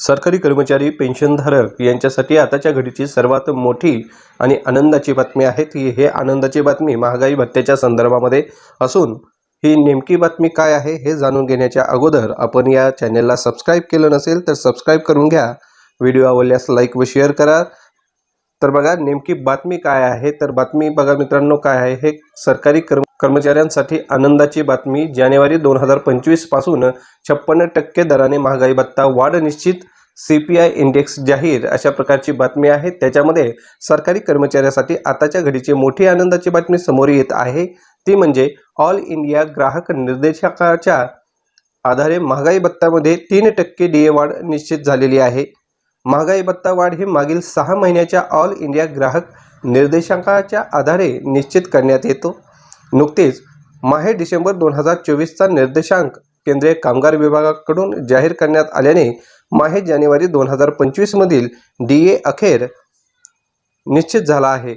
सरकारी कर्मचारी पेन्शनधारक यांच्यासाठी आताच्या घडीची सर्वात मोठी आणि आनंदाची बातमी आहे. ती हे आनंदाची बातमी महागाई भत्त्याच्या संदर्भामध्ये असून ही नेमकी बातमी काय आहे हे जाणून घेण्याच्या अगोदर आपण या चॅनेलला सबस्क्राईब केलं नसेल तर सबस्क्राईब करून घ्या. व्हिडिओ आवडल्यास लाईक व शेअर करा. तर बघा नेमकी बातमी काय आहे? तर बातमी बघा मित्रांनो काय आहे? हे सरकारी कर्म कर्मचाऱ्यांसाठी आनंदाची बातमी. जानेवारी दोन हजार पंचवीसपासून छप्पन्न टक्के दराने महागाई भत्ता वाढ निश्चित सी पी आय इंडेक्स जाहीर अशा प्रकारची बातमी आहे. त्याच्यामध्ये सरकारी कर्मचाऱ्यासाठी आताच्या घडीची मोठी आनंदाची बातमी समोर येत आहे. ती म्हणजे ऑल इंडिया ग्राहक निर्देशकाच्या आधारे महागाई भत्त्यामध्ये तीन टक्के डी ए वाढ निश्चित झालेली आहे. महागाई भत्ता वाढ ही मागील सहा महिन्याच्या ऑल इंडिया ग्राहक निर्देशांकाच्या आधारे निश्चित करण्यात येतो. नुकतेच माहे डिसेंबर दोन हजार चोवीसचा निर्देशांक केंद्रीय कामगार विभागाकडून जाहीर करण्यात आल्याने माहे जानेवारी दोन हजार पंचवीसमधील डी ए अखेर निश्चित झाला आहे.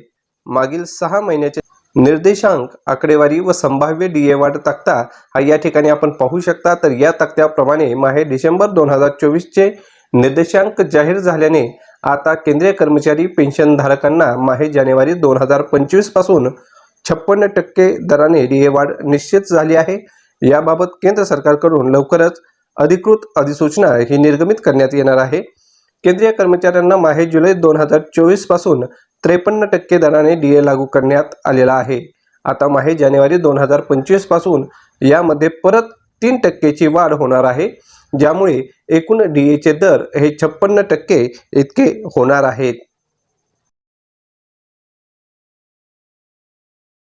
मागील सहा महिन्याचे निर्देशांक आकडेवारी व संभाव्य डी ए वाढ तक्ता हा या ठिकाणी आपण पाहू शकता. तर या तक्त्याप्रमाणे माहे डिसेंबर दोन हजार चोवीसचे निर्देशांक जाहीर झाल्याने आता केंद्रीय कर्मचारी पेन्शनधारकांना माहे जानेवारी दोन हजार पंचवीसपासून छप्पन्न टक्के दराने डी ए वाढ निश्चित झाली आहे. याबाबत केंद्र सरकारकडून लवकरच अधिकृत अधिसूचना ही निर्गमित करण्यात येणार आहे. केंद्रीय कर्मचाऱ्यांना माहे जुलै दोन हजार चोवीसपासून त्रेपन्न टक्के दराने डी ए लागू करण्यात आलेला आहे. आता माहे जानेवारी दोन हजार पंचवीसपासून यामध्ये परत तीन टक्केची वाढ होणार आहे. ज्यामुळे एकूण डी एचे दर हे छप्पन्न टक्के इतके होणार आहेत.